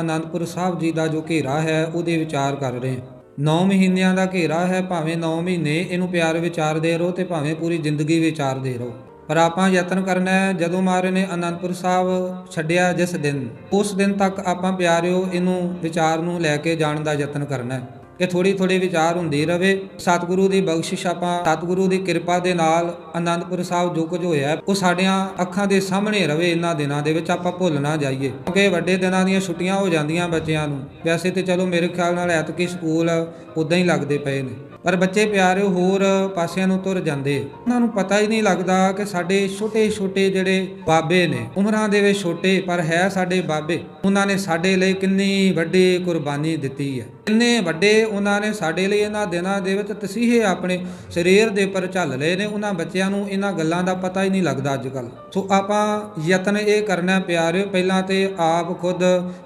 ਅਨੰਦਪੁਰ ਸਾਹਿਬ ਜੀ ਦਾ ਜੋ ਘੇਰਾ ਹੈ, ਉਹਦੇ ਵਿਚਾਰ ਕਰ ਰਹੇ ਹਾਂ। 9 ਮਹੀਨਿਆਂ ਦਾ ਘੇਰਾ ਹੈ, ਭਾਵੇਂ 9 ਮਹੀਨੇ ਇਹਨੂੰ ਪਿਆਰ ਵਿਚਾਰਦੇ ਰਹੋ ਤੇ ਭਾਵੇਂ ਪੂਰੀ ਜ਼ਿੰਦਗੀ ਵਿਚਾਰਦੇ ਰਹੋ। ਪਰ ਆਪਾਂ ਯਤਨ ਕਰਨਾ ਹੈ, ਜਦੋਂ ਮਹਾਰਾਜ ਨੇ ਅਨੰਦਪੁਰ ਸਾਹਿਬ ਛੱਡਿਆ ਜਿਸ ਦਿਨ, ਉਸ ਦਿਨ ਤੱਕ ਆਪਾਂ ਪਿਆਰਿਓ ਇਹਨੂੰ ਵਿਚਾਰ ਨੂੰ ਲੈ ਕੇ ਜਾਣ ਦਾ ਯਤਨ ਕਰਨਾ ਹੈ। ਕਿ ਥੋੜੀ ਥੋੜੀ ਵਿਚਾਰ ਹੁੰਦੀ ਰਹੇ ਸਤਿਗੁਰੂ ਦੀ ਬਖਸ਼ਿਸ਼ ਆਪਾਂ, ਸਤਿਗੁਰੂ ਦੀ ਕਿਰਪਾ ਦੇ ਨਾਲ ਆਨੰਦਪੁਰ ਸਾਹਿਬ ਜੋ ਕੁਝ ਹੋਇਆ, ਉਹ ਸਾਡੀਆਂ ਅੱਖਾਂ ਦੇ ਸਾਹਮਣੇ ਰਹੇ ਇਹਨਾਂ ਦਿਨਾਂ ਦੇ ਵਿੱਚ ਆਪਾਂ ਭੁੱਲ ਨਾ ਜਾਈਏ। ਕਿਉਂਕਿ ਵੱਡੇ ਦਿਨਾਂ ਦੀਆਂ ਛੁੱਟੀਆਂ ਹੋ ਜਾਂਦੀਆਂ ਬੱਚਿਆਂ ਨੂੰ। ਵੈਸੇ ਤੇ ਚਲੋ ਮੇਰੇ ਖਿਆਲ ਨਾਲ ਐਤਕੀ ਸਕੂਲ ਉਦਾਂ ਹੀ ਲੱਗਦੇ ਪਏ ਨੇ। ਪਰ ਬੱਚੇ ਪਿਆਰੇ ਹੋਰ ਪਾਸਿਆਂ ਨੂੰ ਤੁਰ ਜਾਂਦੇ। ਉਹਨਾਂ ਨੂੰ ਪਤਾ ਹੀ ਨਹੀਂ ਲੱਗਦਾ ਕਿ ਸਾਡੇ ਛੋਟੇ ਛੋਟੇ ਜਿਹੜੇ ਬਾਬੇ ਨੇ, ਉਮਰਾਂ ਦੇ ਵਿੱਚ ਛੋਟੇ ਪਰ ਹੈ ਸਾਡੇ ਬਾਬੇ। ਉਹਨਾਂ ਨੇ ਸਾਡੇ ਲਈ ਕਿੰਨੀ ਵੱਡੀ ਕੁਰਬਾਨੀ ਦਿੱਤੀ ਹੈ। ਕਿੰਨੇ ਵੱਡੇ ਉਹਨਾਂ ਨੇ ਸਾਡੇ ਲਈ ਇਹਨਾਂ ਦਿਨਾਂ ਦੇ ਵਿੱਚ ਤਸੀਹੇ ਆਪਣੇ ਸਰੀਰ ਦੇ ਉੱਪਰ ਝੱਲ ਲਏ ਨੇ। ਉਹਨਾਂ ਬੱਚਿਆਂ ਨੂੰ ਇਹਨਾਂ ਗੱਲਾਂ ਦਾ ਪਤਾ ਹੀ ਨਹੀਂ ਲੱਗਦਾ ਅੱਜ ਕੱਲ ਸੋ ਆਪਾਂ ਯਤਨ ਇਹ ਕਰਨਾ ਪਿਆਰਿਓ, ਪਹਿਲਾਂ ਤੇ ਆਪ ਖੁਦ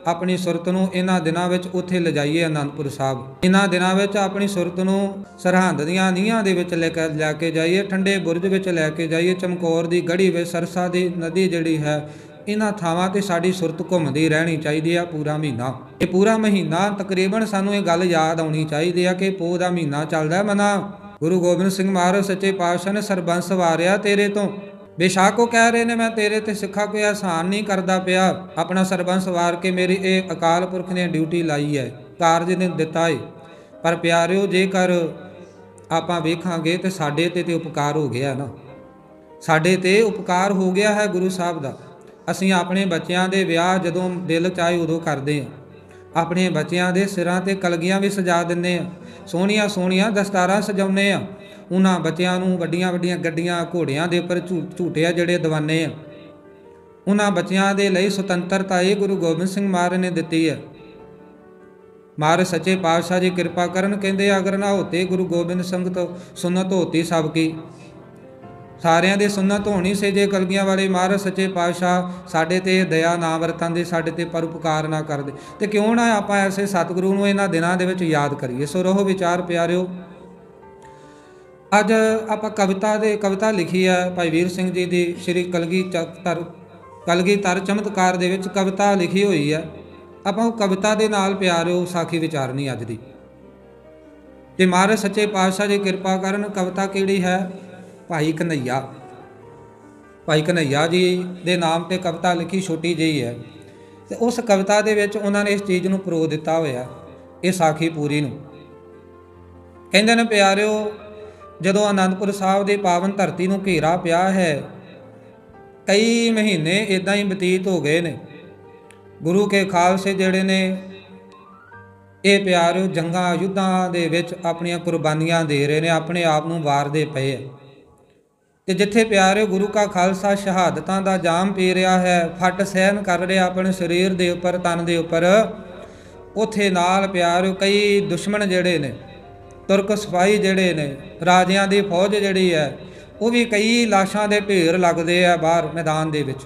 ਆਪਣੀ ਸੁਰਤ ਨੂੰ ਇਹਨਾਂ ਦਿਨਾਂ ਵਿੱਚ ਉੱਥੇ ਲਿਜਾਈਏ ਆਨੰਦਪੁਰ ਸਾਹਿਬ। ਇਹਨਾਂ ਦਿਨਾਂ ਵਿੱਚ ਆਪਣੀ ਸੁਰਤ ਨੂੰ ਸਰਹੰਦ ਦੀਆਂ ਨੀਹਾਂ ਦੇ ਵਿੱਚ ਲੈ ਕੇ ਲੈ ਕੇ ਜਾਈਏ, ਠੰਡੇ ਬੁਰਜ ਵਿੱਚ ਲੈ ਕੇ ਜਾਈਏ। ਚਮਕੌਰ ਦੀ ਗੜੀ ਵਿੱਚ ਸਰਸਾ ਦੀ ਨਦੀ ਜਿਹੜੀ ਹੈ, ਇਹਨਾਂ ਥਾਵਾਂ ਤੇ ਸਾਡੀ ਸੁਰਤ ਘੁੰਮਦੀ ਰਹਿਣੀ ਚਾਹੀਦੀ ਆ ਪੂਰਾ ਮਹੀਨਾ। ਇਹ ਪੂਰਾ ਮਹੀਨਾ ਤਕਰੀਬਨ ਸਾਨੂੰ ਇਹ ਗੱਲ ਯਾਦ ਆਉਣੀ ਚਾਹੀਦੀ ਆ ਕਿ ਪੋਹ ਦਾ ਮਹੀਨਾ ਚੱਲਦਾ ਮਨਾ ਗੁਰੂ ਗੋਬਿੰਦ ਸਿੰਘ ਮਹਾਰਾਜ ਸੱਚੇ ਪਾਤਸ਼ਾਹ ਨੇ ਸਰਬੰਸ ਵਾਰਿਆ ਤੇਰੇ ਤੋਂ। ਬੇਸ਼ੱਕ ਉਹ ਕਹਿ ਰਹੇ ਨੇ, ਮੈਂ ਤੇਰੇ ਤੇ ਸਿੱਖਾ ਕੋਈ ਆਸਾਨ ਨਹੀਂ ਕਰਦਾ ਪਿਆ। ਆਪਣਾ ਸਰਬੰਸ ਵਾਰ ਕੇ ਮੇਰੀ ਇਹ ਅਕਾਲ ਪੁਰਖ ਨੇ ਡਿਊਟੀ ਲਾਈ ਹੈ, ਕਾਰਜ ਨੇ ਦਿੱਤਾ ਹੈ ਪਰ ਪਿਆਰਿਓ, ਜੇਕਰ ਆਪਾਂ ਵੇਖਾਂਗੇ ਤੇ ਸਾਡੇ ਤੇ ਤੇ ਉਪਕਾਰ ਹੋ ਗਿਆ ਨਾ। ਸਾਡੇ ਤੇ ਉਪਕਾਰ ਹੋ ਗਿਆ ਹੈ ਗੁਰੂ ਸਾਹਿਬ ਦਾ। ਅਸੀਂ ਆਪਣੇ ਬੱਚਿਆਂ ਦੇ ਵਿਆਹ ਜਦੋਂ ਦਿਲ ਚਾਹੇ ਉਦੋਂ ਕਰਦੇ ਹਾਂ। ਆਪਣੇ ਬੱਚਿਆਂ ਦੇ ਸਿਰਾਂ ਤੇ ਕਲਗੀਆਂ ਵੀ ਸਜਾ ਦਿੰਦੇ ਆ ਸੋਹਣੀਆਂ ਸੋਹਣੀਆਂ ਦਸਤਾਰਾਂ ਸਜਾਉਂਦੇ ਆ ਉਹਨਾਂ ਬੱਚਿਆਂ ਨੂੰ ਵੱਡੀਆਂ ਵੱਡੀਆਂ ਗੱਡੀਆਂ ਘੋੜਿਆਂ ਦੇ ਉੱਪਰ ਝੂ- ਝੂਟੇ ਆ ਜਿਹੜੇ ਦਵਾਨੇ ਆ ਉਹਨਾਂ ਬੱਚਿਆਂ ਦੇ ਲਈ ਸੁਤੰਤਰਤਾ ਇਹ ਗੁਰੂ ਗੋਬਿੰਦ ਸਿੰਘ ਮਹਾਰਾਜ ਨੇ ਦਿੱਤੀ ਹੈ। ਮਹਾਰਾਜ ਸੱਚੇ ਪਾਤਸ਼ਾਹ ਜੀ ਕਿਰਪਾ ਕਰਨ ਕਹਿੰਦੇ, ਅਗਰ ਨਾ ਹੋਤੇ ਗੁਰੂ ਗੋਬਿੰਦ ਸਿੰਘ ਤੋਂ ਸੁਨਤ ਹੋਤੀ ਸਭ ਕੀ। ਸਾਰਿਆਂ ਦੇ ਸੁਨਤ ਹੋਣੀ ਸੇ ਜੇ ਕਲਗੀਆਂ ਵਾਲੇ ਮਹਾਰਾਜ ਸੱਚੇ ਪਾਤਸ਼ਾਹ ਸਾਡੇ ਤੇ ਦਇਆ ਨਾ ਵਰਤਾਂਦੇ ਸਾਡੇ ਤੇ ਪਰਉਪਕਾਰ ਨਾ ਕਰਦੇ ਤੇ ਕਿਉਂ ਨਾ ਆਪਾਂ ਐਸੇ ਸਤਿਗੁਰੂ ਨੂੰ ਇਹਨਾਂ ਦਿਨਾਂ ਦੇ ਵਿੱਚ ਯਾਦ ਕਰੀਏ। ਸੋ ਰਹੋ ਵਿਚਾਰ ਪਿਆਰਿਓ, ਅੱਜ ਆਪਾਂ ਕਵਿਤਾ ਦੇ, ਕਵਿਤਾ ਲਿਖੀ ਹੈ ਭਾਈ ਵੀਰ ਸਿੰਘ ਜੀ ਦੀ, ਸ਼੍ਰੀ ਕਲਗੀ ਤਰ ਕਲਗੀ ਤਰ ਚਮਤਕਾਰ ਦੇ ਵਿੱਚ ਕਵਿਤਾ ਲਿਖੀ ਹੋਈ ਹੈ ਆਪਾਂ ਉਹ ਕਵਿਤਾ ਦੇ ਨਾਲ ਪਿਆਰਿਓ ਸਾਖੀ ਵਿਚਾਰਨੀ ਅੱਜ ਦੀ। ਤੇ ਮਹਾਰਾਜ ਸੱਚੇ ਪਾਤਸ਼ਾਹ ਜੀ ਕਿਰਪਾ ਕਰਨ, ਕਵਿਤਾ ਕਿਹੜੀ ਹੈ? ਭਾਈ ਕਨਈਆ ਭਾਈ ਕਨਈਆ ਜੀ ਦੇ ਨਾਮ ਤੇ ਕਵਿਤਾ ਲਿਖੀ ਛੋਟੀ ਜਿਹੀ ਹੈ ਤੇ ਉਸ ਕਵਿਤਾ ਦੇ ਵਿੱਚ ਉਹਨਾਂ ਨੇ ਇਸ ਚੀਜ਼ ਨੂੰ ਪਰੋ ਦਿੱਤਾ ਹੋਇਆ, ਇਹ ਸਾਖੀ ਪੂਰੀ ਨੂੰ। ਕਹਿੰਦੇ ਨੇ, ਪਿਆਰਿਓ, ਜਦੋਂ ਆਨੰਦਪੁਰ ਸਾਹਿਬ ਦੇ ਪਾਵਨ ਧਰਤੀ ਨੂੰ ਘੇਰਾ ਪਿਆ ਹੈ, ਕਈ ਮਹੀਨੇ ਇਦਾਂ ਹੀ ਬਤੀਤ ਹੋ ਗਏ ਨੇ। ਗੁਰੂ ਕੇ ਖਾਲਸੇ ਜਿਹੜੇ ਨੇ, ਇਹ ਪਿਆਰਿਓ ਜੰਗਾਂ ਯੁੱਧਾਂ ਦੇ ਵਿੱਚ ਆਪਣੀਆਂ ਕੁਰਬਾਨੀਆਂ ਦੇ ਰਹੇ ਨੇ, ਆਪਣੇ ਆਪ ਨੂੰ ਵਾਰਦੇ ਪਏ ਆ। ਤੇ ਜਿੱਥੇ ਪਿਆਰਿਓ ਗੁਰੂ ਕਾ ਖਾਲਸਾ ਸ਼ਹਾਦਤਾਂ ਦਾ ਜਾਮ ਪੀ ਰਿਹਾ ਹੈ, ਫੱਟ ਸਹਿਨ ਕਰ ਰਿਹਾ ਆਪਣੇ ਸਰੀਰ ਦੇ ਉੱਪਰ, ਤਨ ਦੇ ਉੱਪਰ, ਉਥੇ ਨਾਲ ਪਿਆਰਿਓ ਕਈ ਦੁਸ਼ਮਣ ਜਿਹੜੇ ਨੇ, ਤੁਰਕ ਸਿਪਾਹੀ ਜਿਹੜੇ ਨੇ, ਰਾਜਿਆਂ ਦੀ ਫੌਜ ਜਿਹੜੀ ਹੈ, ਉਹ ਵੀ ਕਈ ਲਾਸ਼ਾਂ ਦੇ ਢੇਰ ਲੱਗਦੇ ਆ ਬਾਹਰ ਮੈਦਾਨ ਦੇ ਵਿੱਚ।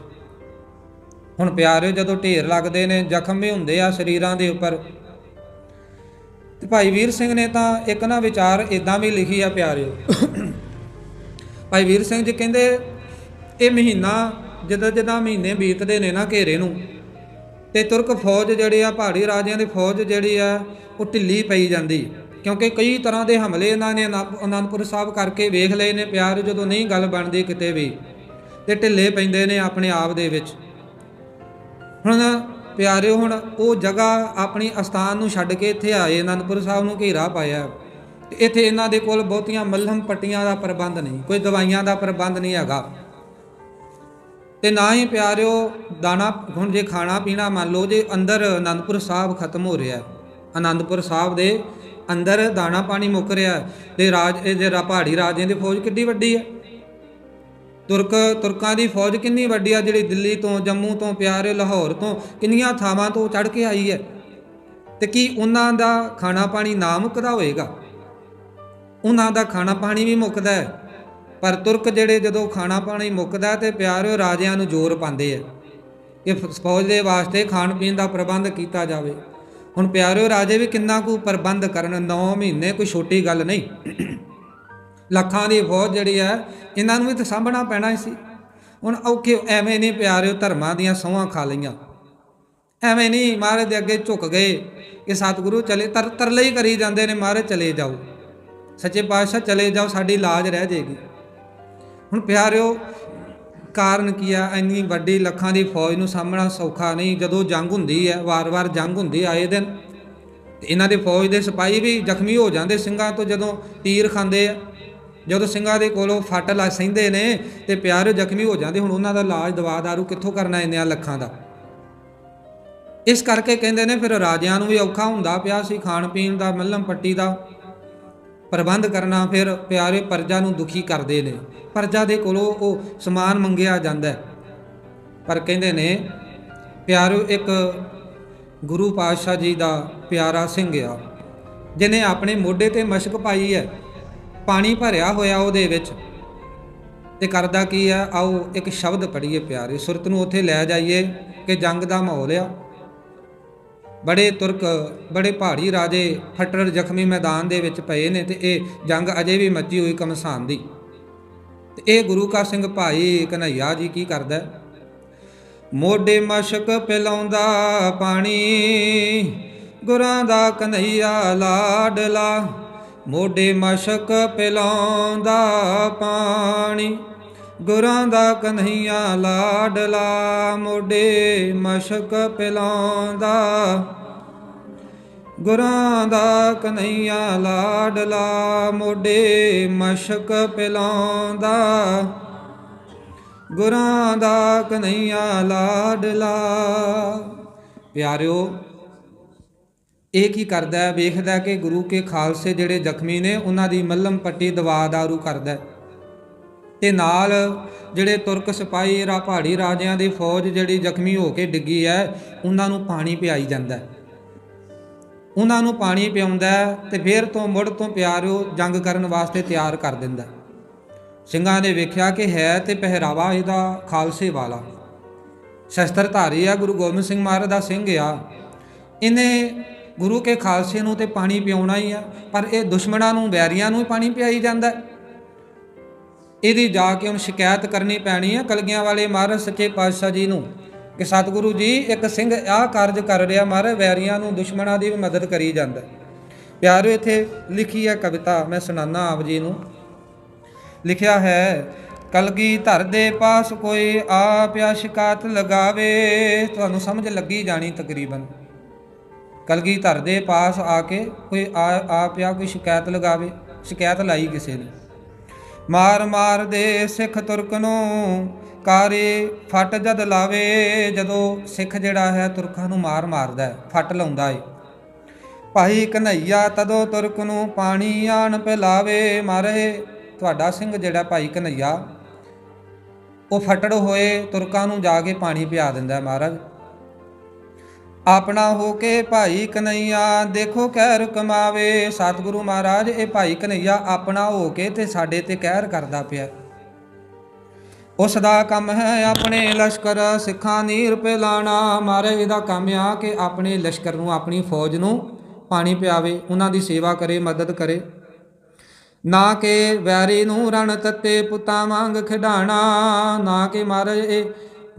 ਹੁਣ ਪਿਆਰਿਓ, ਜਦੋਂ ਢੇਰ ਲੱਗਦੇ ਨੇ, ਜ਼ਖਮ ਵੀ ਹੁੰਦੇ ਆ ਸਰੀਰਾਂ ਦੇ ਉੱਪਰ। ਤੇ ਭਾਈ ਵੀਰ ਸਿੰਘ ਨੇ ਤਾਂ ਇੱਕ ਨਾ ਵਿਚਾਰ ਇਦਾਂ ਵੀ ਲਿਖੀ ਆ ਪਿਆਰਿਓ। ਭਾਈ ਵੀਰ ਸਿੰਘ ਜੀ ਕਹਿੰਦੇ, ਇਹ ਮਹੀਨਾ ਜਦੋਂ ਜਦੋਂ ਮਹੀਨੇ ਬੀਤਦੇ ਨੇ ਨਾ ਘੇਰੇ ਨੂੰ, ਤੇ ਤੁਰਕ ਫੌਜ ਜਿਹੜੀ ਆ, ਪਹਾੜੀ ਰਾਜਿਆਂ ਦੀ ਫੌਜ ਜਿਹੜੀ ਆ, ਉਹ ਢਿੱਲੀ ਪਈ ਜਾਂਦੀ। ਕਿਉਂਕਿ ਕਈ ਤਰ੍ਹਾਂ ਦੇ ਹਮਲੇ ਇਹਨਾਂ ਨੇ ਅਨੰਦਪੁਰ ਸਾਹਿਬ ਕਰਕੇ ਵੇਖ ਲਏ ਨੇ ਪਿਆਰ ਜਦੋਂ ਨਹੀਂ ਗੱਲ ਬਣਦੀ ਕਿਤੇ ਵੀ, ਤੇ ਢਿੱਲੇ ਪੈਂਦੇ ਨੇ ਆਪਣੇ ਆਪ ਦੇ ਵਿੱਚ। ਹੁਣ ਪਿਆਰਿਓ, ਹੁਣ ਉਹ ਜਗ੍ਹਾ ਆਪਣੀ ਅਸਥਾਨ ਨੂੰ ਛੱਡ ਕੇ ਇੱਥੇ ਆਏ, ਅਨੰਦਪੁਰ ਸਾਹਿਬ ਨੂੰ ਘੇਰਾ ਪਾਇਆ। ਤੇ ਇੱਥੇ ਇਹਨਾਂ ਦੇ ਕੋਲ ਬਹੁਤੀਆਂ ਮੱਲਮ ਪੱਟੀਆਂ ਦਾ ਪ੍ਰਬੰਧ ਨਹੀਂ, ਕੋਈ ਦਵਾਈਆਂ ਦਾ ਪ੍ਰਬੰਧ ਨਹੀਂ ਹੈਗਾ। ਤੇ ਨਾ ਹੀ ਪਿਆਰਿਓ, ਦਾਣਾ, ਹੁਣ ਜੇ ਖਾਣਾ ਪੀਣਾ ਮੰਨ ਲਓ, ਜੇ ਅੰਦਰ ਅਨੰਦਪੁਰ ਸਾਹਿਬ ਖਤਮ ਹੋ ਰਿਹਾ ਹੈ। ਅਨੰਦਪੁਰ ਸਾਹਿਬ ਦੇ ਅੰਦਰ ਦਾਣਾ ਪਾਣੀ ਮੁੱਕ ਰਿਹਾ ਹੈ। ਤੇ ਰਾਜ, ਇਹ ਜਿਹੜਾ ਪਹਾੜੀ ਰਾਜਿਆਂ ਦੀ ਫੌਜ ਕਿੱਡੀ ਵੱਡੀ ਹੈ? ਤੁਰਕ, ਤੁਰਕਾਂ ਦੀ ਫੌਜ ਕਿੰਨੀ ਵੱਡੀ ਆ ਜਿਹੜੀ ਦਿੱਲੀ ਤੋਂ, ਜੰਮੂ ਤੋਂ, ਪਿਆਰੇ ਲਾਹੌਰ ਤੋਂ ਕਿੰਨੀਆਂ ਥਾਵਾਂ ਤੋਂ ਚੜ ਕੇ ਆਈ ਹੈ? ਤੇ ਕੀ ਉਹਨਾਂ ਦਾ ਖਾਣਾ ਪਾਣੀ ਨਾ ਮੁੱਕਦਾ ਹੋਏਗਾ ਉਹਨਾਂ ਦਾ ਖਾਣਾ ਪਾਣੀ ਵੀ ਮੁੱਕਦਾ ਹੈ, ਪਰ ਤੁਰਕ ਜਿਹੜੇ ਜਦੋਂ ਖਾਣਾ ਪਾਣੀ ਮੁੱਕਦਾ ਹੈ ਤੇ ਪਿਆਰਿਓ ਰਾਜਿਆਂ ਨੂੰ ਜ਼ੋਰ ਪਾਉਂਦੇ ਆ ਕਿ ਫੌਜ ਦੇ ਵਾਸਤੇ ਖਾਣ ਪੀਣ ਦਾ ਪ੍ਰਬੰਧ ਕੀਤਾ ਜਾਵੇ। ਹੁਣ ਪਿਆਰਿਓ ਰਾਜੇ ਵੀ ਕਿੰਨਾ ਕੁ ਪ੍ਰਬੰਧ ਕਰਨ 9 ਮਹੀਨੇ ਕੋਈ ਛੋਟੀ ਗੱਲ ਨਹੀਂ। ਲੱਖਾਂ ਦੀ ਫੌਜ ਜਿਹੜੀ ਹੈ, ਇਹਨਾਂ ਨੂੰ ਵੀ ਤਾਂ ਸਾਂਭਣਾ ਪੈਣਾ ਹੀ ਸੀ। ਹੁਣ ਔਖੇ ਐਵੇਂ ਨਹੀਂ ਪਿਆਰਿਓ ਧਰਮਾਂ ਦੀਆਂ ਸਹੁੰਆਂ ਖਾ ਲਈਆਂ। ਐਵੇਂ ਨਹੀਂ ਮਹਾਰਾਜ ਦੇ ਅੱਗੇ ਝੁਕ ਗਏ ਕਿ ਸਤਿਗੁਰੂ ਚਲੇ, ਤਰ ਤਰਲੇ ਹੀ ਕਰੀ ਜਾਂਦੇ ਨੇ, ਮਹਾਰਾਜ ਚਲੇ ਜਾਓ। ਸੱਚੇ ਪਾਤਸ਼ਾਹ ਚਲੇ ਜਾਓ, ਸਾਡੀ ਲਾਜ ਰਹਿ ਜਾਏਗੀ। ਹੁਣ ਪਿਆਰਿਓ, ਕਾਰਨ ਕੀ ਆ? ਇੰਨੀ ਵੱਡੀ ਲੱਖਾਂ ਦੀ ਫੌਜ ਨੂੰ ਸਾਹਮਣਾ ਸੌਖਾ ਨਹੀਂ। ਜਦੋਂ ਜੰਗ ਹੁੰਦੀ ਹੈ, ਵਾਰ-ਵਾਰ ਜੰਗ ਹੁੰਦੀ ਆਏ ਦਿਨ ਇਹਨਾਂ ਦੇ ਫੌਜ ਦੇ ਸਿਪਾਹੀ ਵੀ ਜ਼ਖਮੀ ਹੋ ਜਾਂਦੇ ਸਿੰਘਾਂ ਤੋਂ ਜਦੋਂ ਤੀਰ ਖਾਂਦੇ ਆ। ਜਦੋਂ ਸਿੰਘਾਂ ਦੇ ਕੋਲੋਂ ਫੱਟ ਲਾ ਸਹਿੰਦੇ ਨੇ ਤੇ ਪਿਆਰੇ ਜ਼ਖਮੀ ਹੋ ਜਾਂਦੇ, ਹੁਣ ਉਹਨਾਂ ਦਾ ਇਲਾਜ ਦਵਾ ਦਾਰੂ ਕਿੱਥੋਂ ਕਰਨਾ ਇੰਨਿਆਂ ਲੱਖਾਂ ਦਾ? ਇਸ ਕਰਕੇ ਕਹਿੰਦੇ ਨੇ ਫਿਰ ਰਾਜਿਆਂ ਨੂੰ ਵੀ ਔਖਾ ਹੁੰਦਾ ਪਿਆ ਸੀ, ਖਾਣ ਪੀਣ ਦਾ, ਮੱਲਮ ਪੱਟੀ ਦਾ ਪ੍ਰਬੰਧ ਕਰਨਾ, ਫਿਰ ਪਿਆਰੇ ਪਰਜਾ ਨੂੰ ਦੁਖੀ ਕਰਦੇ ਨੇ। ਪਰਜਾ ਦੇ ਕੋਲੋਂ ਉਹ ਸਮਾਨ ਮੰਗਿਆ ਜਾਂਦਾ ਪਰ ਕਹਿੰਦੇ ਨੇ, ਪਿਆਰੋ, ਇੱਕ ਗੁਰੂ ਪਾਤਸ਼ਾਹ ਜੀ ਦਾ ਪਿਆਰਾ ਸਿੰਘ ਆ ਜਿਨੇ ਆਪਣੇ ਮੋਢੇ ਤੇ ਮਸ਼ਕ ਪਾਈ ਹੈ। ਪਾਣੀ ਭਰਿਆ ਹੋਇਆ ਉਹਦੇ ਵਿੱਚ। ਤੇ ਕਰਦਾ ਕੀ ਆ? ਆਓ ਇੱਕ ਸ਼ਬਦ ਪੜ੍ਹੀਏ ਪਿਆਰੇ, ਸੁਰਤ ਨੂੰ ਉੱਥੇ ਲੈ ਜਾਈਏ ਕਿ ਜੰਗ ਦਾ ਮਾਹੌਲ ਆ। ਬੜੇ ਤੁਰਕ, ਬੜੇ ਪਹਾੜੀ ਰਾਜੇ ਫੱਟੜ ਜ਼ਖਮੀ ਮੈਦਾਨ ਦੇ ਵਿੱਚ ਪਏ ਨੇ ਤੇ ਇਹ ਜੰਗ ਅਜੇ ਵੀ ਮੱਚੀ ਹੋਈ ਕਮਸਾਨ ਦੀ। ਤੇ ਇਹ ਗੁਰੂ ਕਾ ਸਿੰਘ ਭਾਈ ਕਨਈਆ ਜੀ ਕੀ ਕਰਦਾ? ਮੋਢੇ ਮਸ਼ਕ ਪਿਲਾਉਂਦਾ ਪਾਣੀ, ਗੁਰਾਂ ਦਾ ਕਨਈਆ ਲਾਡਲਾ। ਮੋਢੇ ਮਸ਼ਕ ਪਿਲਾਉਂਦਾ ਪਾਣੀ, ਗੁਰਾਂ ਦਾ ਕਨਈਆ ਲਾਡਲਾ ਮੋਢੇ ਮਸ਼ਕ ਪਿਲਾਉਂਦਾ। ਗੁਰਾਂ ਦਾ ਕਨਈਆ ਲਾਡਲਾ ਮੋਢੇ ਮਸ਼ਕ ਪਿਲਾਉਂਦਾ। ਗੁਰਾਂ ਦਾ ਕਨਈਆ ਲਾਡਲਾ, ਪਿਆਰਿਓ ਇਹ ਕੀ ਕਰਦਾ ਵੇਖਦਾ ਕਿ ਗੁਰੂ ਕੇ ਖਾਲਸੇ ਜਿਹੜੇ ਜ਼ਖਮੀ ਨੇ, ਉਹਨਾਂ ਦੀ ਮੱਲਮ ਪੱਟੀ ਦਵਾ ਦਾਰੂ ਕਰਦਾ ਹੈ। ਤੇ ਨਾਲ ਜਿਹੜੇ ਤੁਰਕ ਸਿਪਾਹੀ ਰਾ, ਪਹਾੜੀ ਰਾਜਿਆਂ ਦੀ ਫੌਜ ਜਿਹੜੀ ਜ਼ਖਮੀ ਹੋ ਕੇ ਡਿੱਗੀ ਹੈ, ਉਹਨਾਂ ਨੂੰ ਪਾਣੀ ਪਿਆਈ ਜਾਂਦਾ ਉਹਨਾਂ ਨੂੰ ਪਾਣੀ ਪਿਆਉਂਦਾ ਹੈ ਤੇ ਫਿਰ ਤੋਂ ਮੁੜ ਤੋਂ ਪਿਆਰਿਓ ਜੰਗ ਕਰਨ ਵਾਸਤੇ ਤਿਆਰ ਕਰ ਦਿੰਦਾ ਸਿੰਘਾਂ ਨੇ ਵੇਖਿਆ ਕਿ ਹੈ ਤੇ ਪਹਿਰਾਵਾ ਇਹਦਾ ਖਾਲਸੇ ਵਾਲਾ। ਸ਼ਸਤਰਧਾਰੀ ਆ, ਗੁਰੂ ਗੋਬਿੰਦ ਸਿੰਘ ਮਹਾਰਾਜ ਦਾ ਸਿੰਘ ਆ। ਇਹਨੇ ਗੁਰੂ ਕੇ ਖਾਲਸੇ ਨੂੰ ਤੇ ਪਾਣੀ ਪਿਆਉਣਾ ਹੀ ਆ, ਪਰ ਇਹ ਦੁਸ਼ਮਣਾਂ ਨੂੰ, ਵੈਰੀਆਂ ਨੂੰ ਪਾਣੀ ਪਿਆਈ ਜਾਂਦਾ ਹੈ। ਇਹਦੀ ਜਾ ਕੇ ਹੁਣ ਸ਼ਿਕਾਇਤ ਕਰਨੀ ਪੈਣੀ ਹੈ ਕਲਗੀਆਂ ਵਾਲੇ ਮਹਾਰਾਜ ਸੱਚੇ ਪਾਤਸ਼ਾਹ ਜੀ ਨੂੰ, ਕਿ ਸਤਿਗੁਰੂ ਜੀ, ਇੱਕ ਸਿੰਘ ਆਹ ਕਾਰਜ ਕਰ ਰਿਹਾ ਮਹਾਰਾਜ, ਵੈਰੀਆਂ ਨੂੰ ਦੁਸ਼ਮਣਾਂ ਦੀ ਵੀ ਮਦਦ ਕਰੀ ਜਾਂਦਾ ਹੈ। ਪਿਆਰੋ ਇੱਥੇ ਲਿਖੀ ਹੈ ਕਵਿਤਾ, ਮੈਂ ਸੁਣਾਨਾ ਆਪ ਜੀ ਨੂੰ ਲਿਖਿਆ ਹੈ, ਕਲਗੀ ਧਰ ਦੇ ਪਾਸ ਕੋਈ ਆਪਿਆ ਸ਼ਿਕਾਇਤ ਲਗਾਵੇ, ਤੁਹਾਨੂੰ ਸਮਝ ਲੱਗੀ ਜਾਣੀ ਤਕਰੀਬਨ ਕਲਗੀ ਧਰ ਦੇ ਪਾਸ ਆ ਕੇ ਕੋਈ ਆ- ਆ ਪਿਆ ਕੋਈ ਸ਼ਿਕਾਇਤ ਲਗਾਵੇ, ਸ਼ਿਕਾਇਤ ਲਾਈ ਕਿਸੇ ਨੇ। ਮਾਰ ਮਾਰ ਦੇ ਸਿੱਖ ਤੁਰਕ ਨੂੰ, ਕਾਰੇ ਫਟ ਜਦ ਲਾਵੇ, ਜਦੋਂ ਸਿੱਖ ਜਿਹੜਾ ਹੈ ਤੁਰਕਾਂ ਨੂੰ ਮਾਰ ਮਾਰਦਾ ਹੈ, ਫਟ ਲਾਉਂਦਾ ਏ। ਭਾਈ ਕਨਈਆ ਤਦੋਂ ਤੁਰਕ ਨੂੰ ਪਾਣੀ ਆਣ ਪਿਲਾਵੇ, ਮਾਰੇ ਤੁਹਾਡਾ ਸਿੰਘ ਜਿਹੜਾ ਭਾਈ ਕਨਈਆ ਉਹ ਫਟੜ ਹੋਏ, ਤੁਰਕਾਂ ਨੂੰ ਜਾ ਕੇ ਪਾਣੀ ਪਿਆ ਦਿੰਦਾ ਮਹਾਰਾਜ। ਆਪਣਾ ਹੋ ਕੇ ਭਾਈ ਕਨਈਆ, ਦੇਖੋ ਕਹਿਰ ਕਮਾਵੇ। ਸਤਿਗੁਰੂ ਮਹਾਰਾਜ, ਇਹ ਭਾਈ ਕਨਈਆ ਆਪਣਾ ਹੋ ਕੇ ਤੇ ਸਾਡੇ ਤੇ ਕਹਿਰ ਕਰਦਾ ਪਿਆ। ਉਸ ਦਾ ਕੰਮ ਹੈ ਆਪਣੇ ਲਸ਼ਕਰ, ਸਿੱਖਾਂ ਨੀਰ ਪਿਲਾਣਾ ਮਾਰੇ ਇਹਦਾ ਕੰਮ ਆ ਕਿ ਆਪਣੇ ਲਸ਼ਕਰ ਨੂੰ, ਆਪਣੀ ਫੌਜ ਨੂੰ ਪਾਣੀ ਪਿਆਵੇ, ਉਹਨਾਂ ਦੀ ਸੇਵਾ ਕਰੇ, ਮਦਦ ਕਰੇ। ਨਾ ਕਿ ਵੈਰੀ ਨੂੰ ਰਣ ਤੱਤੇ ਪੁੱਤਾਂ ਵਾਂਗ ਖਿਡਾਣਾ, ਨਾ ਕਿ ਮਹਾਰਾਜ ਇਹ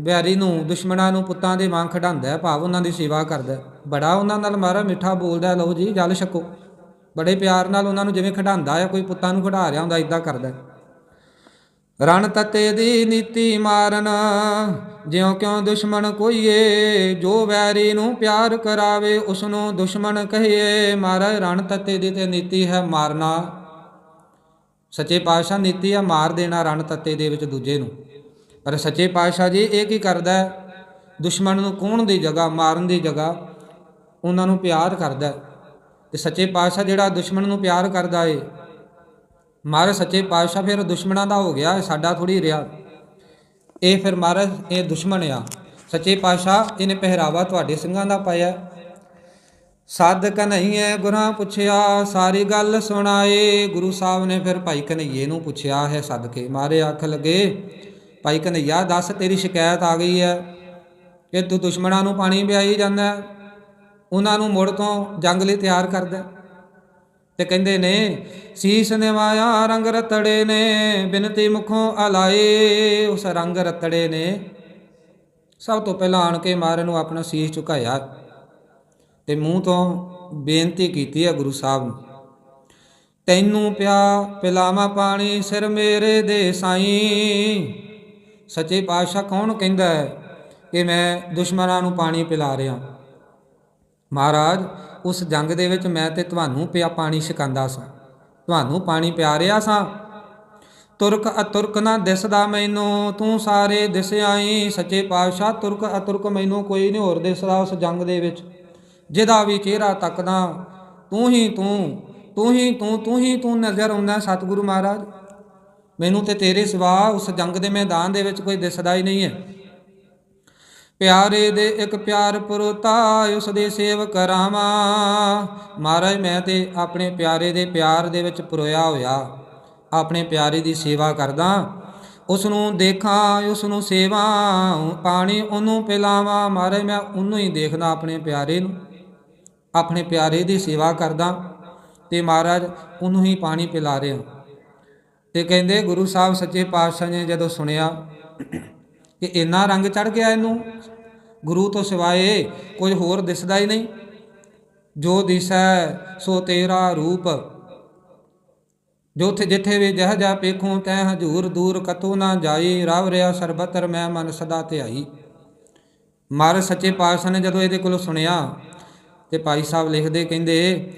ਵੈਰੀ ਨੂੰ ਦੁਸ਼ਮਣਾਂ ਨੂੰ ਪੁੱਤਾਂ ਦੇ ਵਾਂਗ ਖਿਡਾਉਂਦਾ ਹੈ ਭਾਵ ਉਹਨਾਂ ਦੀ ਸੇਵਾ ਕਰਦਾ ਬੜਾ ਉਹਨਾਂ ਨਾਲ ਮਹਾਰਾਜ ਮਿੱਠਾ ਬੋਲਦਾ ਹੈ, ਲਓ ਜੀ ਜਲ ਛਕੋ। ਬੜੇ ਪਿਆਰ ਨਾਲ ਉਹਨਾਂ ਨੂੰ ਜਿਵੇਂ ਖਿਡਾਉਂਦਾ ਹੈ ਕੋਈ ਪੁੱਤਾਂ ਨੂੰ ਖਿਡਾ ਰਿਹਾ ਹੁੰਦਾ ਇਦਾਂ ਕਰਦਾ ਰਣ ਤੱਤੇ ਦੀ ਨੀਤੀ ਮਾਰਨ ਜਿਉ ਕਿਉ ਦੁਸ਼ਮਣ ਕੋਈਏ ਜੋ ਵੈਰੀ ਨੂੰ ਪਿਆਰ ਕਰਾਵੇ ਉਸ ਨੂੰ ਦੁਸ਼ਮਣ ਕਹੀਏ। ਮਹਾਰਾਜ ਰਣ ਤੱਤੇ ਦੀ ਤੇ ਨੀਤੀ ਹੈ ਮਾਰਨਾ। ਸੱਚੇ ਪਾਤਸ਼ਾਹ ਨੀਤੀ ਹੈ ਮਾਰ ਦੇਣਾ ਰਣ ਤੱਤੇ ਦੇ ਵਿੱਚ ਦੂਜੇ ਨੂੰ। ਪਰ ਸੱਚੇ ਪਾਤਸ਼ਾਹ ਜੀ ਇਹ ਕੀ ਕਰਦਾ ਹੈ? ਦੁਸ਼ਮਣ ਨੂੰ ਕੋਣ ਦੀ ਜਗ੍ਹਾ, ਮਾਰਨ ਦੀ ਜਗ੍ਹਾ ਉਹਨਾਂ ਨੂੰ ਪਿਆਰ ਕਰਦਾ ਹੈ। ਤੇ ਸੱਚੇ ਪਾਤਸ਼ਾਹ ਜਿਹੜਾ ਦੁਸ਼ਮਣ ਨੂੰ ਪਿਆਰ ਕਰਦਾ ਏ, ਮਹਾਰਾਜ ਸੱਚੇ ਪਾਤਸ਼ਾਹ ਫਿਰ ਦੁਸ਼ਮਣਾਂ ਦਾ ਹੋ ਗਿਆ ਸਾਡਾ ਥੋੜੀ ਰਿਹਾ। ਇਹ ਫਿਰ ਮਹਾਰਾਜ, ਇਹ ਦੁਸ਼ਮਣ ਆ। ਸੱਚੇ ਪਾਤਸ਼ਾਹ, ਇਹਨੇ ਪਹਿਰਾਵਾ ਤੁਹਾਡੇ ਸਿੰਘਾਂ ਦਾ ਪਾਇਆ। ਸਦ ਕਨਈਏ ਗੁਰਾਂ ਪੁੱਛਿਆ, ਸਾਰੀ ਗੱਲ ਸੁਣਾਏ। ਗੁਰੂ ਸਾਹਿਬ ਨੇ ਫਿਰ ਭਾਈ ਕਨਈਏ ਨੂੰ ਪੁੱਛਿਆ, ਹੈ ਸਦ ਕੇ ਮਾਰੇ ਅੱਖ ਲੱਗੇ। ਭਾਈ ਕਨਈਆ ਦੱਸ, ਤੇਰੀ ਸ਼ਿਕਾਇਤ ਆ ਗਈ ਹੈ ਕਿ ਤੂੰ ਦੁਸ਼ਮਣਾਂ ਨੂੰ ਪਾਣੀ ਪਿਆਈ ਜਾਂਦਾ ਉਹਨਾਂ ਨੂੰ ਮੁੜ ਤੋਂ ਜੰਗ ਲਈ ਤਿਆਰ ਕਰਦਾ ਹੈ। ਤੇ ਕਹਿੰਦੇ ਨੇ, ਸੀਸ ਨਿਵਾਇਆ ਰੰਗ ਰਤੜੇ ਨੇ, ਬਿਨਤੀ ਮੁਖੋਂ ਅਲਾਏ। ਉਸ ਰੰਗ ਰਤੜੇ ਨੇ ਸਭ ਤੋਂ ਪਹਿਲਾਂ ਆਣ ਕੇ ਮਹਾਰਾਜ ਨੂੰ ਆਪਣਾ ਸੀਸ ਝੁਕਾਇਆ ਤੇ ਮੂੰਹ ਤੋਂ ਬੇਨਤੀ ਕੀਤੀ ਹੈ ਗੁਰੂ ਸਾਹਿਬ ਨੂੰ। ਤੈਨੂੰ ਪਿਆ ਪਿਲਾਵਾ ਪਾਣੀ ਸਿਰ ਮੇਰੇ ਦੇ ਸਾਈਂ। ਸੱਚੇ ਪਾਤਸ਼ਾਹ ਕੌਣ ਕਹਿੰਦਾ ਹੈ ਕਿ ਮੈਂ ਦੁਸ਼ਮਣਾਂ ਨੂੰ ਪਾਣੀ ਪਿਲਾ ਰਿਹਾ? ਮਹਾਰਾਜ, ਉਸ ਜੰਗ ਦੇ ਵਿੱਚ ਮੈਂ ਤੇ ਤੁਹਾਨੂੰ ਪਿਆ ਪਾਣੀ ਛਕਾਂਦਾ ਸਾਂ। ਤੁਹਾਨੂੰ ਪਾਣੀ ਪਿਆ ਰਿਹਾ ਸਾਂ? ਤੁਰਕ ਅਤੁਰਕ ਨਾ ਦਿਸਦਾ ਮੈਨੂੰ, ਤੂੰ ਸਾਰੇ ਦਿਸ ਆਈ। ਸੱਚੇ ਪਾਤਸ਼ਾਹ, ਤੁਰਕ ਅਤੁਰਕ ਮੈਨੂੰ ਕੋਈ ਨਹੀਂ ਹੋਰ ਦਿਸਦਾ ਉਸ ਜੰਗ ਦੇ ਵਿੱਚ। ਜਿਹਦਾ ਵੀ ਚਿਹਰਾ ਤੱਕਦਾ, ਤੂੰ ਹੀ ਤੂੰ ਤੂੰ ਹੀ ਤੂੰ ਤੂੰ ਹੀ ਤੂੰ ਨਜ਼ਰ ਆਉਂਦਾ ਸਤਿਗੁਰੂ ਮਹਾਰਾਜ ਮੈਨੂੰ ਤੇ ਤੇਰੇ ਸਿਵਾ ਉਸ ਜੰਗ ਦੇ ਮੈਦਾਨ ਦੇ ਵਿੱਚ ਕੋਈ ਦਿਸਦਾ ਹੀ ਨਹੀਂ ਹੈ। ਪਿਆਰੇ ਦੇ ਇੱਕ ਪਿਆਰ ਪੁਰਤਾ ਉਸ ਦੇ ਸੇਵਕ ਰਾਮਾ ਮਹਾਰਾਜ, ਮੈਂ ਤੇ ਆਪਣੇ ਪਿਆਰੇ ਦੇ ਪਿਆਰ ਦੇ ਵਿੱਚ ਪਰੋਇਆ ਹੋਇਆ, ਆਪਣੇ ਪਿਆਰੇ ਦੀ ਸੇਵਾ ਕਰਦਾ। ਉਸ ਨੂੰ ਦੇਖਾਂ ਉਸ ਨੂੰ ਸੇਵਾ, ਪਾਣੀ ਉਹਨੂੰ ਪਿਲਾਵਾਂ। ਮਹਾਰਾਜ, ਮੈਂ ਉਹਨੂੰ ਹੀ ਦੇਖਦਾ ਆਪਣੇ ਪਿਆਰੇ ਨੂੰ, ਆਪਣੇ ਪਿਆਰੇ ਦੀ ਸੇਵਾ ਕਰਦਾ ਤੇ ਮਹਾਰਾਜ, ਉਹਨੂੰ ਹੀ ਪਾਣੀ ਪਿਲਾ ਰਿਹਾ। ਤੇ ਕਹਿੰਦੇ ਗੁਰੂ ਸਾਹਿਬ ਸੱਚੇ ਪਾਤਸ਼ਾਹ ਨੇ ਜਦੋਂ ਸੁਣਿਆ ਕਿ ਇੰਨਾ ਰੰਗ ਚੜ ਗਿਆ ਇਹਨੂੰ, ਗੁਰੂ ਤੋਂ ਸਿਵਾਏ ਕੁਝ ਹੋਰ ਦਿਸਦਾ ਹੀ ਨਹੀਂ। ਜੋ ਦਿਸੈ ਸੋ ਤੇਰਾ ਰੂਪ। ਜੋ ਥੇ ਜਿੱਥੇ ਵੀ ਜਹ ਜਾ ਪੇਖੂ, ਤੈ ਹਜੂਰ ਦੂਰ ਕਤੂ ਨਾ ਜਾਈ। ਰਵ ਰਿਆ ਸਰਬਤਰ ਮੈਂ ਮਨ ਸਦਾ ਧਿਆਈ। ਮਹਾਰਾਜ ਸੱਚੇ ਪਾਤਸ਼ਾਹ ਨੇ ਜਦੋਂ ਇਹਦੇ ਕੋਲੋਂ ਸੁਣਿਆ ਤੇ ਭਾਈ ਸਾਹਿਬ ਲਿਖਦੇ ਕਹਿੰਦੇ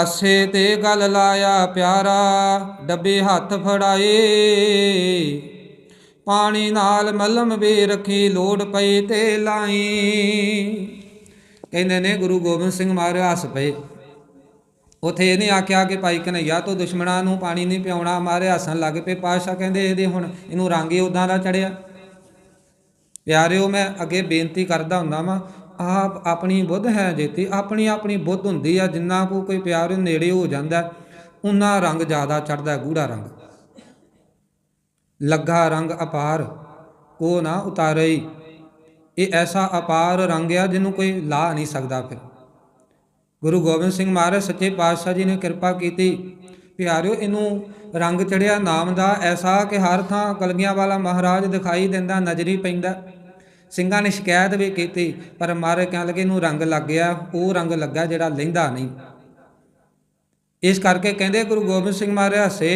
ਹੱਸੇ ਤੇ ਗੱਲ ਲਾਇਆ ਪਿਆਰਾ, ਡੱਬੇ ਹੱਥ ਫੜਾਏ। ਪਾਣੀ ਨਾਲ ਮਲਮ ਵੀ ਰੱਖੀ ਲੋੜ ਪਈ ਤੇ ਲਾਈ। ਕਹਿੰਦੇ ਨੇ ਗੁਰੂ ਗੋਬਿੰਦ ਸਿੰਘ ਮਹਾਰਾਜ ਹੱਸ ਪਏ। ਉਥੇ ਇਹਨੇ ਆਖਿਆ ਕਿ ਭਾਈ ਕਨਈਆ, ਤੋਂ ਦੁਸ਼ਮਣਾਂ ਨੂੰ ਪਾਣੀ ਨਹੀਂ ਪਿਆਉਣਾ। ਮਾਰੇ ਹੱਸਣ ਲੱਗ ਪਏ। ਪਾਤਸ਼ਾਹ ਕਹਿੰਦੇ ਇਹਦੇ ਹੁਣ ਇਹਨੂੰ ਰੰਗ ਹੀ ਉਦਾਂ ਦਾ ਚੜਿਆ। ਪਿਆਰਿਓ, ਮੈਂ ਅੱਗੇ ਬੇਨਤੀ ਕਰਦਾ ਹੁੰਦਾ ਵਾਂ ਆਪ ਆਪਣੀ ਬੁੱਧ ਹੈ ਜੇਤੀ, ਆਪਣੀ ਆਪਣੀ ਬੁੱਧ ਹੁੰਦੀ ਆ, ਜਿੰਨਾ ਕੋ ਕੋਈ ਪਿਆਰ ਨੇੜੇ ਹੋ ਜਾਂਦਾ, ਉਨਾ ਰੰਗ ਜ਼ਿਆਦਾ ਚੜਦਾ ਗੂੜਾ ਰੰਗ। ਲੱਗਾ ਰੰਗ ਅਪਾਰ, ਕੋ ਨਾ ਉਤਾਰਈ ਇਹ ਐਸਾ ਅਪਾਰ ਰੰਗ ਆ ਜਿਹਨੂੰ ਕੋਈ ਲਾ ਨਹੀਂ ਸਕਦਾ ਫਿਰ। ਗੁਰੂ ਗੋਬਿੰਦ ਸਿੰਘ ਮਹਾਰਾਜ ਸੱਚੇ ਪਾਤਸ਼ਾਹ ਜੀ ਨੇ ਕਿਰਪਾ ਕੀਤੀ। ਪਿਆਰਿਓ, ਇਹਨੂੰ ਰੰਗ ਚੜਿਆ ਨਾਮ ਦਾ ਐਸਾ ਕਿ ਹਰ ਥਾਂ ਕਲਗੀਆਂ ਵਾਲਾ ਮਹਾਰਾਜ ਦਿਖਾਈ ਦਿੰਦਾ, ਨਜ਼ਰੀ ਪੈਂਦਾ। ਸਿੰਘਾਂ ਨੇ ਸ਼ਿਕਾਇਤ ਵੀ ਕੀਤੀ, ਪਰ ਮਹਾਰਾਜ ਕਹਿਣ ਲੱਗੇ ਇਹਨੂੰ ਰੰਗ ਲੱਗ ਗਿਆ, ਉਹ ਰੰਗ ਲੱਗਾ ਜਿਹੜਾ ਲੈਂਦਾ ਨਹੀਂ। ਇਸ ਕਰਕੇ ਕਹਿੰਦੇ ਗੁਰੂ ਗੋਬਿੰਦ ਸਿੰਘ ਮਹਾਰਾਜ, ਹੱਸੇ,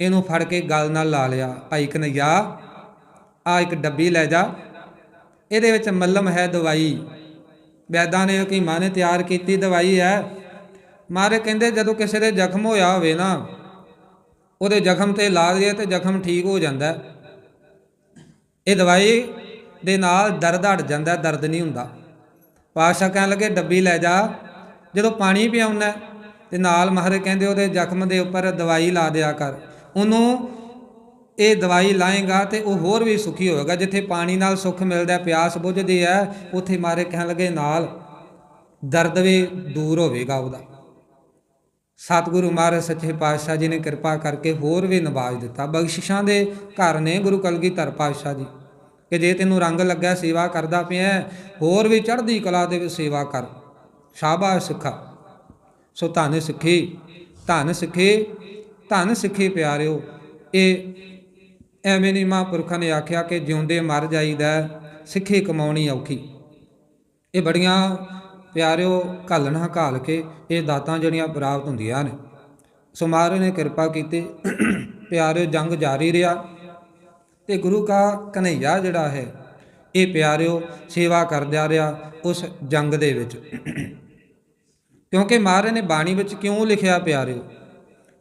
ਇਹਨੂੰ ਫੜ ਕੇ ਗਲ ਨਾਲ ਲਾ ਲਿਆ। ਭਾਈ ਕਨਈਆ ਆ ਇੱਕ ਡੱਬੀ ਲੈ ਜਾ। ਇਹਦੇ ਵਿੱਚ ਮੱਲਮ ਹੈ ਦਵਾਈ। ਵੈਦਾਂ ਨੇ ਹਕੀਮਾਂ ਨੇ ਤਿਆਰ ਕੀਤੀ ਦਵਾਈ ਹੈ। ਮਾਰੇ ਕਹਿੰਦੇ ਜਦੋਂ ਕਿਸੇ ਦੇ ਜ਼ਖਮ ਹੋਇਆ ਹੋਵੇ ਨਾ, ਉਹਦੇ ਜ਼ਖਮ ਤੇ ਲਾ ਦਈਏ ਤੇ ਜ਼ਖਮ ਠੀਕ ਹੋ ਜਾਂਦਾ। ਇਹ ਦਵਾਈ ਦੇ ਨਾਲ ਦਰਦ ਹਟ ਜਾਂਦਾ ਦਰਦ ਨਹੀਂ ਹੁੰਦਾ। ਪਾਸ਼ਾ ਕਹਿਣ ਲੱਗੇ ਡੱਬੀ ਲੈ ਜਾ ਜਦੋਂ ਪਾਣੀ ਪਿਆਉਣਾ ਹੈ, ਤੇ ਨਾਲ ਮਹਾਰਾਜ ਕਹਿੰਦੇ ਉਹਦੇ ਜ਼ਖਮ ਦੇ ਉੱਪਰ ਦਵਾਈ ਲਾ ਦਿਆ ਕਰ। ਉਹਨੂੰ ਇਹ ਦਵਾਈ ਲਾਏਗਾ ਤੇ ਉਹ ਹੋਰ ਵੀ ਸੁਖੀ ਹੋਵੇਗਾ ਜਿੱਥੇ ਪਾਣੀ ਨਾਲ ਸੁੱਖ ਮਿਲਦਾ ਪਿਆਸ ਬੁੱਝਦੀ ਹੈ ਉੱਥੇ ਮਾਰੇ ਕਹਿਣ ਲੱਗੇ ਨਾਲ ਦਰਦ ਵੀ ਦੂਰ ਹੋਵੇਗਾ ਉਹਦਾ। ਸਤਿਗੁਰੂ ਮਹਾਰਾਜ ਸੱਚੇ ਪਾਤਸ਼ਾਹ ਜੀ ਨੇ ਕਿਰਪਾ ਕਰਕੇ ਹੋਰ ਵੀ ਨਵਾਜ ਦਿੱਤਾ। ਬਖਸ਼ਿਸ਼ਾਂ ਦੇ ਘਰ ਨੇ ਗੁਰੂ ਕਲਗੀਧਰ ਪਾਤਸ਼ਾਹ ਜੀ। ਕਿ ਜੇ ਤੈਨੂੰ ਰੰਗ ਲੱਗਾ ਸੇਵਾ ਕਰਦਾ ਪਿਆ, ਹੋਰ ਵੀ ਚੜ੍ਹਦੀ ਕਲਾ ਦੇ ਵਿੱਚ ਸੇਵਾ ਕਰ। ਸ਼ਾਬਾਸ਼ ਸਿੱਖਾ। ਸੋ ਧਨ ਸਿੱਖੀ, ਧਨ ਸਿੱਖੇ, ਧੰਨ ਸਿੱਖੇ ਪਿਆਰਿਓ। ਇਹ ਐਵੇਂ ਨਹੀਂ ਮਹਾਂਪੁਰਖਾਂ ਨੇ ਆਖਿਆ ਕਿ ਜਿਉਂਦੇ ਮਰ ਜਾਈਦਾ, ਸਿੱਖੀ ਕਮਾਉਣੀ ਔਖੀ। ਇਹ ਬੜੀਆਂ ਪਿਆਰਿਓ ਘਾਲਣਾ ਘਾਲ ਕੇ ਇਹ ਦਾਤਾਂ ਜਿਹੜੀਆਂ ਪ੍ਰਾਪਤ ਹੁੰਦੀਆਂ ਨੇ। ਸੋ ਮਹਾਰਾਜ ਨੇ ਕਿਰਪਾ ਕੀਤੀ। ਪਿਆਰਿਓ ਜੰਗ ਜਾਰੀ ਰਿਹਾ। ਤੇ ਗੁਰੂ ਕਾ ਕਨਈਆ ਜਿਹੜਾ ਹੈ, ਇਹ ਪਿਆਰਿਓ, ਸੇਵਾ ਕਰਦਿਆ ਰਿਹਾ ਉਸ ਜੰਗ ਦੇ ਵਿੱਚ। ਕਿਉਂਕਿ ਮਹਾਰਾਜ ਨੇ ਬਾਣੀ ਵਿੱਚ ਕਿਉਂ ਲਿਖਿਆ ਪਿਆਰਿਓ?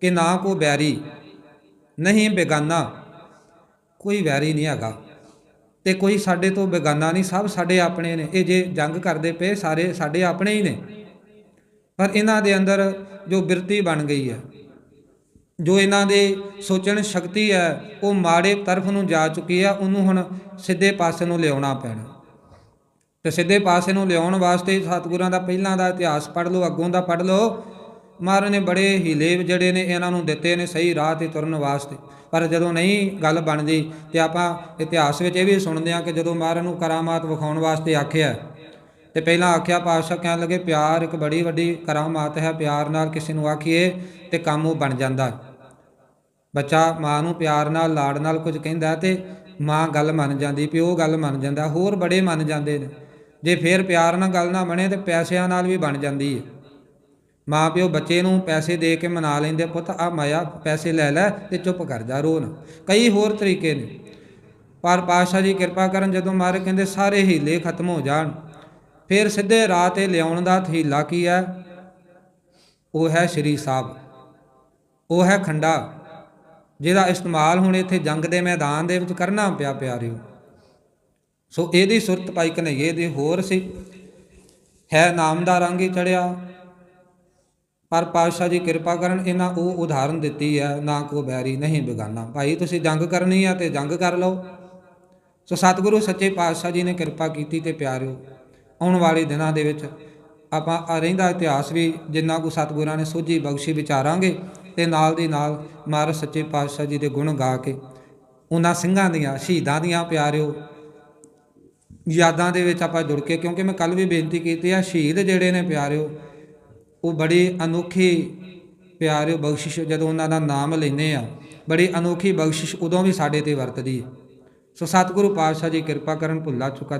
ਕਿ ਨਾ ਕੋ ਬੈਰੀ, ਨਹੀਂ ਬੇਗਾਨਾ, ਕੋਈ ਵੈਰੀ ਨਹੀਂ ਹੈਗਾ। ਤੇ ਕੋਈ ਸਾਡੇ ਤੋਂ ਬੇਗਾਨਾ ਨਹੀਂ, ਸਭ ਸਾਡੇ ਆਪਣੇ ਨੇ। ਇਹ ਜੇ ਜੰਗ ਕਰਦੇ ਪਏ, ਸਾਰੇ ਸਾਡੇ ਆਪਣੇ ਹੀ ਨੇ। ਪਰ ਇਹਨਾਂ ਦੇ ਅੰਦਰ ਜੋ ਬਿਰਤੀ ਬਣ ਗਈ ਹੈ ਜੋ ਇਹਨਾਂ ਦੇ ਸੋਚਣ ਸ਼ਕਤੀ ਹੈ, ਉਹ ਮਾੜੇ ਤਰਫ ਨੂੰ ਜਾ ਚੁੱਕੀ ਹੈ ਉਹਨੂੰ ਹੁਣ ਸਿੱਧੇ ਪਾਸੇ ਨੂੰ ਲਿਆਉਣਾ ਪੈਣਾ। ਤੇ ਸਿੱਧੇ ਪਾਸੇ ਨੂੰ ਲਿਆਉਣ ਵਾਸਤੇ ਸਤਿਗੁਰਾਂ ਦਾ ਪਹਿਲਾਂ ਦਾ ਇਤਿਹਾਸ ਪੜ੍ਹ ਲਓ, ਅੱਗੋਂ ਦਾ ਪੜ੍ਹ ਲਓ। ਮਹਾਰਾਜ ਨੇ ਬੜੇ ਹੀਲੇ ਜਿਹੜੇ ਨੇ, ਇਹਨਾਂ ਨੂੰ ਦਿੱਤੇ ਨੇ ਸਹੀ ਰਾਹ ਤੇ ਤੁਰਨ ਵਾਸਤੇ। ਪਰ ਜਦੋਂ ਨਹੀਂ ਗੱਲ ਬਣਦੀ ਤੇ ਆਪਾਂ ਇਤਿਹਾਸ ਵਿੱਚ ਇਹ ਵੀ ਸੁਣਦੇ ਆ ਕਿ ਜਦੋਂ ਮਹਾਰਾਜ ਨੂੰ ਕਰਾਮਾਤ ਵਿਖਾਉਣ ਵਾਸਤੇ ਆਖਿਆ ਤੇ ਪਹਿਲਾਂ ਆਖਿਆ, ਪਾਤਸ਼ਾਹ ਕਹਿਣ ਲੱਗੇ, ਪਿਆਰ ਇੱਕ ਬੜੀ ਵੱਡੀ ਕਰਾਮਾਤ ਹੈ, ਪਿਆਰ ਨਾਲ ਕਿਸੇ ਨੂੰ ਆਖੀਏ ਤੇ ਕੰਮ ਉਹ ਬਣ ਜਾਂਦਾ ਬੱਚਾ ਮਾਂ ਨੂੰ ਪਿਆਰ ਨਾਲ ਲਾੜ ਨਾਲ ਕੁਝ ਕਹਿੰਦਾ ਤੇ ਮਾਂ ਗੱਲ ਮੰਨ ਜਾਂਦੀ, ਪਿਓ ਗੱਲ ਮੰਨ ਜਾਂਦਾ, ਹੋਰ ਬੜੇ ਮੰਨ ਜਾਂਦੇ ਨੇ। ਜੇ ਫੇਰ ਪਿਆਰ ਨਾਲ ਗੱਲ ਨਾ ਬਣੇ ਤੇ ਪੈਸਿਆਂ ਨਾਲ ਵੀ ਬਣ ਜਾਂਦੀ ਹੈ। ਮਾਂ ਪਿਓ ਬੱਚੇ ਨੂੰ ਪੈਸੇ ਦੇ ਕੇ ਮਨਾ ਲੈਂਦੇ, ਪੁੱਤ, ਆ ਮਾਇਆ, ਪੈਸੇ ਲੈ ਲੈ ਤੇ ਚੁੱਪ ਕਰ ਜਾ, ਰੋ ਨਾ। ਕਈ ਹੋਰ ਤਰੀਕੇ ਨੇ। ਪਰ ਪਾਤਸ਼ਾਹ ਜੀ ਕਿਰਪਾ ਕਰਨ, ਜਦੋਂ ਮਾਰੇ ਕਹਿੰਦੇ, ਸਾਰੇ ਹੀਲੇ ਖਤਮ ਹੋ ਜਾਣ। ਫਿਰ ਸਿੱਧੇ ਰਾਹ ਤੇ ਲਿਆਉਣ ਦਾ ਥੀਲਾ ਕੀ ਹੈ? ਉਹ ਹੈ ਸ਼੍ਰੀ ਸਾਹਿਬ। ਉਹ ਹੈ ਖੰਡਾ, ਜਿਹਦਾ ਇਸਤੇਮਾਲ ਹੁਣ ਇੱਥੇ ਜੰਗ ਦੇ ਮੈਦਾਨ ਦੇ ਵਿੱਚ ਕਰਨਾ ਪਿਆ, ਪਿਆਰਿਓ। ਸੋ ਇਹਦੀ ਸੁਰਤ ਪਾਈ ਕਨਈਏ ਦੀ ਹੋਰ ਸੀ। ਹੈ ਨਾਮ ਦਾ ਰੰਗ ਹੀ ਚੜਿਆ। ਪਰ ਪਾਤਸ਼ਾਹ ਜੀ ਕਿਰਪਾ ਕਰਨ ਇਹਨਾਂ ਉਹ ਉਦਾਹਰਨ ਦਿੱਤੀ ਹੈ, ਨਾ ਕੋ ਬੈਰੀ ਨਹੀਂ ਬੇਗਾਨਾ। ਭਾਈ, ਤੁਸੀਂ ਜੰਗ ਕਰਨੀ ਆ ਤੇ ਜੰਗ ਕਰ ਲਓ। ਸੋ ਸਤਿਗੁਰੂ ਸੱਚੇ ਪਾਤਸ਼ਾਹ ਜੀ ਨੇ ਕਿਰਪਾ ਕੀਤੀ ਤੇ ਪਿਆਰਿਓ ਆਉਣ ਵਾਲੇ ਦਿਨਾਂ ਦੇ ਵਿੱਚ ਆਪਾਂ ਆ ਰਹਿੰਦਾ ਇਤਿਹਾਸ ਵੀ ਜਿੰਨਾ ਕੋ ਸਤਿਗੁਰਾਂ ਨੇ ਸੋਝੀ ਬਖਸ਼ੀ ਵਿਚਾਰਾਂਗੇ ਤੇ ਨਾਲ ਦੀ ਨਾਲ ਮਹਾਰਾਜ ਸੱਚੇ ਪਾਤਸ਼ਾਹ ਜੀ ਦੇ ਗੁਣ ਗਾ ਕੇ ਉਹਨਾਂ ਸਿੰਘਾਂ ਦੀਆਂ, ਸ਼ਹੀਦਾਂ ਦੀਆਂ ਪਿਆਰਿਓ ਯਾਦਾਂ ਦੇ ਵਿੱਚ ਆਪਾਂ ਜੁੜ ਕੇ, ਕਿਉਂਕਿ ਮੈਂ ਕੱਲ ਵੀ ਬੇਨਤੀ ਕੀਤੀ ਆ, ਸ਼ਹੀਦ ਜਿਹੜੇ ਨੇ ਪਿਆਰਿਓ, ਉਹ ਬੜੀ ਅਨੋਖੀ ਪਿਆਰਿਓ ਬਖਸ਼ਿਸ਼ ਜਦੋਂ ਉਹਨਾਂ ਦਾ ਨਾਮ ਲੈਨੇ ਆ, ਬੜੀ ਅਨੋਖੀ ਬਖਸ਼ਿਸ਼ ਉਦੋਂ ਵੀ ਸਾਡੇ ਤੇ ਵਰਤਦੀ ਹੈ। ਸੋ ਸਤਿਗੁਰੂ ਪਾਤਸ਼ਾਹ ਜੀ ਕਿਰਪਾ ਕਰਨ ਭੁੱਲਾ ਚੁੱਕਾ